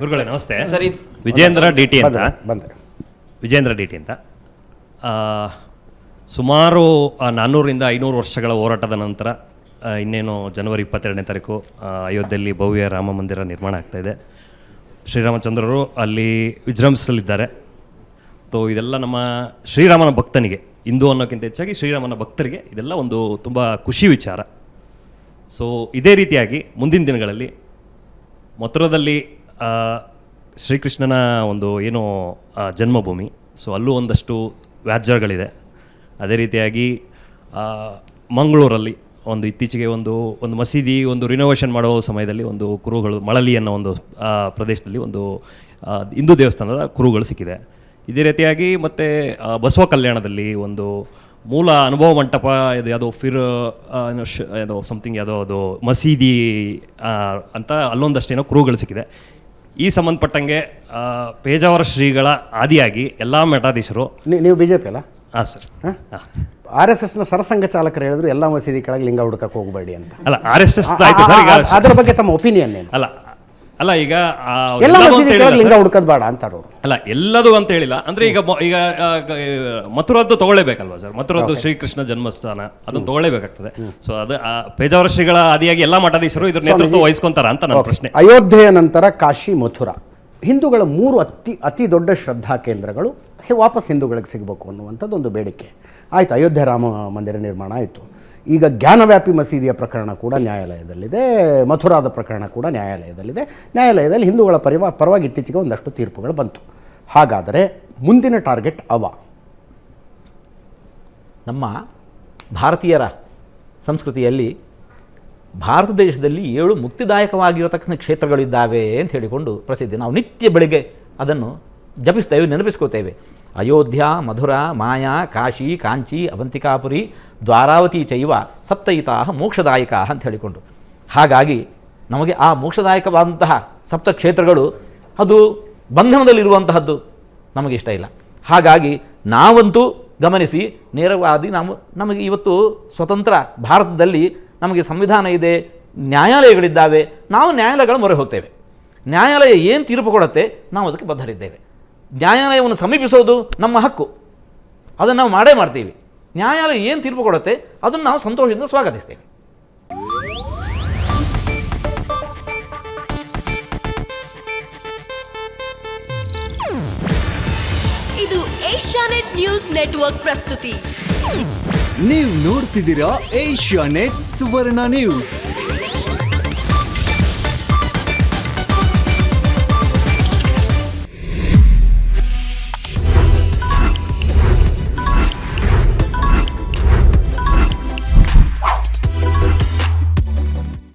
ಗುರುಗಳೇ ನಮಸ್ತೆ. ಸರಿ. ವಿಜೇಂದ್ರ ಡಿ ಟಿ ಅಂತ? ಬಂದೆ ವಿಜೇಂದ್ರ ಡಿ ಟಿ ಅಂತ? ಸುಮಾರು ನಾನ್ನೂರಿಂದ ಐನೂರು ವರ್ಷಗಳ ಹೋರಾಟದ ನಂತರ ಇನ್ನೇನು ಜನವರಿ ಇಪ್ಪತ್ತೆರಡನೇ ತಾರೀಕು ಅಯೋಧ್ಯೆಯಲ್ಲಿ ಭವ್ಯ ರಾಮ ಮಂದಿರ ನಿರ್ಮಾಣ ಆಗ್ತಾ ಇದೆ. ಶ್ರೀರಾಮಚಂದ್ರರು ಅಲ್ಲಿ ವಿಜೃಂಭಿಸಲಿದ್ದಾರೆ. ಸೊ ಇದೆಲ್ಲ ನಮ್ಮ ಶ್ರೀರಾಮನ ಭಕ್ತನಿಗೆ ಹಿಂದೂ ಅನ್ನೋಕ್ಕಿಂತ ಹೆಚ್ಚಾಗಿ ಶ್ರೀರಾಮನ ಭಕ್ತರಿಗೆ ಇದೆಲ್ಲ ಒಂದು ತುಂಬ ಖುಷಿ ವಿಚಾರ. ಸೊ ಇದೇ ರೀತಿಯಾಗಿ ಮುಂದಿನ ದಿನಗಳಲ್ಲಿ ಮಥುರದಲ್ಲಿ ಶ್ರೀಕೃಷ್ಣನ ಒಂದು ಏನು ಜನ್ಮಭೂಮಿ. ಸೊ ಅಲ್ಲೂ ಒಂದಷ್ಟು ವ್ಯಾಜ್ಯಗಳಿದೆ. ಅದೇ ರೀತಿಯಾಗಿ ಮಂಗಳೂರಲ್ಲಿ ಒಂದು ಇತ್ತೀಚೆಗೆ ಒಂದು ಒಂದು ಮಸೀದಿ, ಒಂದು ರಿನೋವೇಷನ್ ಮಾಡೋ ಸಮಯದಲ್ಲಿ ಒಂದು ಕುರುಗಳು ಮಳಲಿ ಅನ್ನೋ ಒಂದು ಪ್ರದೇಶದಲ್ಲಿ ಒಂದು ಹಿಂದೂ ದೇವಸ್ಥಾನದ ಕುರುಗಳು ಸಿಕ್ಕಿದೆ. ಇದೇ ರೀತಿಯಾಗಿ ಮತ್ತು ಬಸವ ಕಲ್ಯಾಣದಲ್ಲಿ ಒಂದು ಮೂಲ ಅನುಭವ ಮಂಟಪ, ಇದು ಯಾವುದೋ ಫಿರ್ ಏನೋ ಸಮಥಿಂಗ್ ಯಾವುದೋ ಅದು ಮಸೀದಿ ಅಂತ ಅಲ್ಲೊಂದಷ್ಟೇನೋ ಕುರುಗಳು ಸಿಕ್ಕಿದೆ. ಈ ಸಂಬಂಧಪಟ್ಟಂಗೆ ಪೇಜಾವರ ಶ್ರೀಗಳ ಆದಿಯಾಗಿ ಎಲ್ಲ ಮಠಾಧೀಶರು. ನೀವು ಬಿ ಜೆ ಪಿ ಅಲ್ಲ? ಹಾಂ ಸರ್. ಹಾಂ? ಆರ್ ಎಸ್ ಎಸ್ನ ಸರಸಂಘ ಚಾಲಕರು ಹೇಳಿದ್ರು ಎಲ್ಲ ಮಸೀದಿ ಕೆಳಗೆ ಲಿಂಗ ಹುಡುಕಕ್ಕೆ ಹೋಗಬೇಡಿ ಅಂತ. ಅಲ್ಲ ಆರ್ ಎಸ್ ಎಸ್. ಅದರ ಬಗ್ಗೆ ತಮ್ಮ ಒಪಿನಿಯನ್ ಏನು? ಅಲ್ಲ ಅಲ್ಲ ಈಗ ಎಲ್ಲ ಲಿಂಗ ಹುಡುಕೋದು ಬೇಡ ಅಂತಾರೆ ಅವರು ಅಲ್ಲ ಎಲ್ಲದು ಅಂತ ಹೇಳಿಲ್ಲ. ಅಂದ್ರೆ ಈಗ ಈಗ ಮಥುರದ್ದು ತಗೊಳ್ಳೇಬೇಕಲ್ವಾ ಸರ್? ಮಥುರದ್ದು ಶ್ರೀಕೃಷ್ಣ ಜನ್ಮಸ್ಥಾನ ಅದನ್ನ ತಗೊಳ್ಳೇಬೇಕಾಗ್ತದೆ. ಸೊ ಅದು ಪೇಜಾವರ ಶ್ರೀಗಳ ಆದಿಯಾಗಿ ಎಲ್ಲ ಮಠಾಧೀಶರು ಇದ್ರ ನೇತೃತ್ವ ವಹಿಸ್ಕೊಂತಾರ ಅಂತ ನನ್ನ ಪ್ರಶ್ನೆ. ಅಯೋಧ್ಯೆಯ ನಂತರ ಕಾಶಿ ಮಥುರಾ. ಹಿಂದೂಗಳ ಮೂರು ಅತಿ ಅತಿ ದೊಡ್ಡ ಶ್ರದ್ಧಾ ಕೇಂದ್ರಗಳು ವಾಪಸ್ ಹಿಂದೂಗಳಿಗೆ ಸಿಗಬೇಕು ಅನ್ನುವಂಥದ್ದು ಒಂದು ಬೇಡಿಕೆ. ಆಯಿತು ಅಯೋಧ್ಯೆ ರಾಮ ಮಂದಿರ ನಿರ್ಮಾಣ ಆಯಿತು. ಈಗ ಜ್ಞಾನವ್ಯಾಪಿ ಮಸೀದಿಯ ಪ್ರಕರಣ ಕೂಡ ನ್ಯಾಯಾಲಯದಲ್ಲಿದೆ, ಮಥುರಾದ ಪ್ರಕರಣ ಕೂಡ ನ್ಯಾಯಾಲಯದಲ್ಲಿದೆ. ನ್ಯಾಯಾಲಯದಲ್ಲಿ ಹಿಂದೂಗಳ ಪರಿವ, ಪರವಾಗಿ ಇತ್ತೀಚೆಗೆ ಒಂದಷ್ಟು ತೀರ್ಪುಗಳು ಬಂತು. ಹಾಗಾದರೆ ಮುಂದಿನ ಟಾರ್ಗೆಟ್ ಅವ. ನಮ್ಮ ಭಾರತೀಯರ ಸಂಸ್ಕೃತಿಯಲ್ಲಿ ಭಾರತ ದೇಶದಲ್ಲಿ ಏಳು ಮುಕ್ತಿದಾಯಕವಾಗಿರತಕ್ಕಂಥ ಕ್ಷೇತ್ರಗಳಿದ್ದಾವೆ ಅಂತ ಹೇಳಿಕೊಂಡು ಪ್ರಸಿದ್ಧಿ. ನಾವು ನಿತ್ಯ ಬೆಳಿಗ್ಗೆ ಅದನ್ನು ಜಪಿಸ್ತೇವೆ, ನೆನಪಿಸ್ಕೋತೇವೆ. ಅಯೋಧ್ಯ, ಮಧುರ, ಮಾಯಾ, ಕಾಶಿ, ಕಾಂಚಿ, ಅವಂತಿಕಾಪುರಿ, ದ್ವಾರಾವತಿ ಚೈವ ಸಪ್ತಯಿತಾ ಮೋಕ್ಷದಾಯಕ ಅಂತ ಹೇಳಿಕೊಂಡು. ಹಾಗಾಗಿ ನಮಗೆ ಆ ಮೋಕ್ಷದಾಯಕವಾದಂತಹ ಸಪ್ತ ಕ್ಷೇತ್ರಗಳು ಅದು ಬಂಧನದಲ್ಲಿರುವಂತಹದ್ದು ನಮಗೆ ಇಷ್ಟ ಇಲ್ಲ. ಹಾಗಾಗಿ ನಾವಂತೂ ಗಮನಿಸಿ ನೇರವಾದಿ ನಾವು ನಮಗೆ ಇವತ್ತು ಸ್ವತಂತ್ರ ಭಾರತದಲ್ಲಿ ನಮಗೆ ಸಂವಿಧಾನ ಇದೆ, ನ್ಯಾಯಾಲಯಗಳಿದ್ದಾವೆ, ನಾವು ನ್ಯಾಯಾಲಯಗಳ ಮೊರೆ ಹೋಗ್ತೇವೆ. ನ್ಯಾಯಾಲಯ ಏನು ತೀರ್ಪು ಕೊಡುತ್ತೆ, ನಾವು ಅದಕ್ಕೆ ಬದ್ಧರಿದ್ದೇವೆ. ನ್ಯಾಯಾಲಯವನ್ನು ಸಮೀಪಿಸೋದು ನಮ್ಮ ಹಕ್ಕು. ಅದನ್ನು ನಾವು ಮಾಡೇ ಮಾಡ್ತೀವಿ. ನ್ಯಾಯಾಲಯ ಏನು ತೀರ್ಪು ಕೊಡುತ್ತೆ ಅದನ್ನು ನಾವು ಸಂತೋಷದಿಂದ ಸ್ವಾಗತಿಸ್ತೇವೆ. ಇದು ಏಷ್ಯಾನೆಟ್ ನ್ಯೂಸ್ ನೆಟ್ವರ್ಕ್ ಪ್ರಸ್ತುತಿ. ನೀವು ನೋಡ್ತಿದ್ದೀರಾ ಏಷ್ಯಾ ನೆಟ್ ಸುವರ್ಣ ನ್ಯೂಸ್.